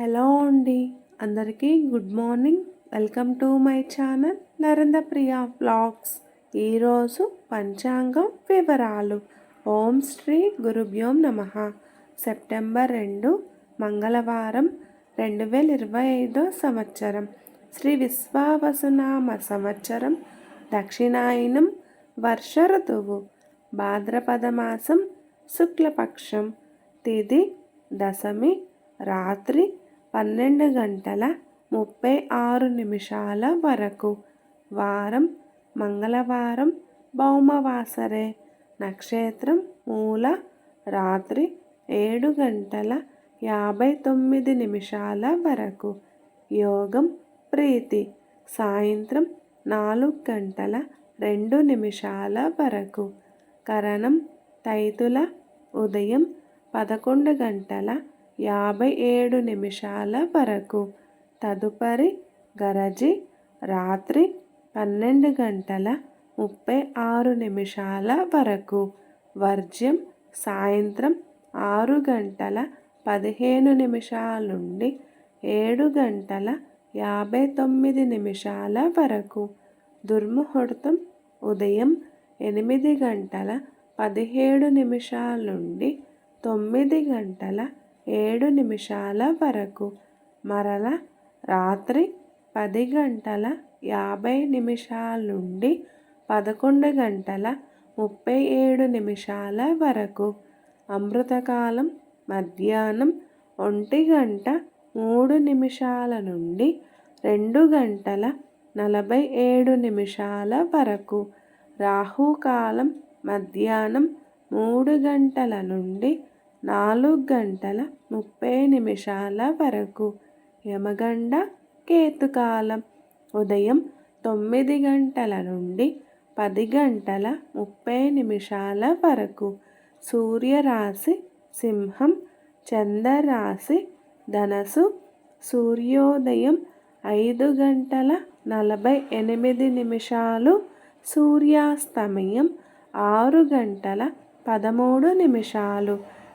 Hello అండి. అందరికీ good morning. Welcome to my channel Narendra Priya blogs ఈరోజు పంచాంగం వివరాలు. ఓం శ్రీ గురుభ్యోం నమ. సెప్టెంబర్ రెండు మంగళవారం రెండు వేల ఇరవై ఐదో సంవత్సరం. శ్రీ విశ్వావసునామ సంవత్సరం దక్షిణాయనం వర్ష ఋతువు భాద్రపద మాసం శుక్లపక్షం తిది దశమి రాత్రి పన్నెండు గంటల ముప్పై ఆరు నిమిషాల వరకు. వారం మంగళవారం భౌమవాసరే. నక్షత్రం మూల రాత్రి ఏడు గంటల యాభై తొమ్మిది నిమిషాల వరకు. యోగం ప్రీతి. సాయంత్రం నాలుగు గంటల రెండు నిమిషాల వరకు. కరణం తైతుల ఉదయం పదకొండు గంటల యాభై ఏడు నిమిషాల వరకు. తదుపరి గరజి రాత్రి పన్నెండు గంటల ముప్పై ఆరు నిమిషాల వరకు. వర్జ్యం సాయంత్రం ఆరు గంటల పదిహేను నిమిషాల నుండి ఏడు గంటల యాభై తొమ్మిది నిమిషాల వరకు. దుర్ముహూర్తం ఉదయం ఎనిమిది గంటల పదిహేడు నిమిషాల నుండి తొమ్మిది గంటల ఏడు నిమిషాల వరకు. మరల రాత్రి పది గంటల యాభై నిమిషాల నుండి పదకొండు గంటల ముప్పై ఏడు నిమిషాల వరకు. అమృతకాలం మధ్యాహ్నం ఒంటి గంట మూడు నిమిషాల నుండి రెండు గంటల నలభై ఏడు నిమిషాల వరకు. రాహుకాలం మధ్యాహ్నం మూడు గంటల నుండి నాలుగు గంటల ముప్పై నిమిషాల వరకు యమగండ కేతుకాలం ఉదయం తొమ్మిది గంటల నుండి పది గంటల ముప్పై నిమిషాల వరకు సూర్యరాశి సింహం చంద్రరాశి ధనసు సూర్యోదయం ఐదు గంటల నలభై ఎనిమిది నిమిషాలు సూర్యాస్తమయం ఆరు గంటల పదమూడు నిమిషాలు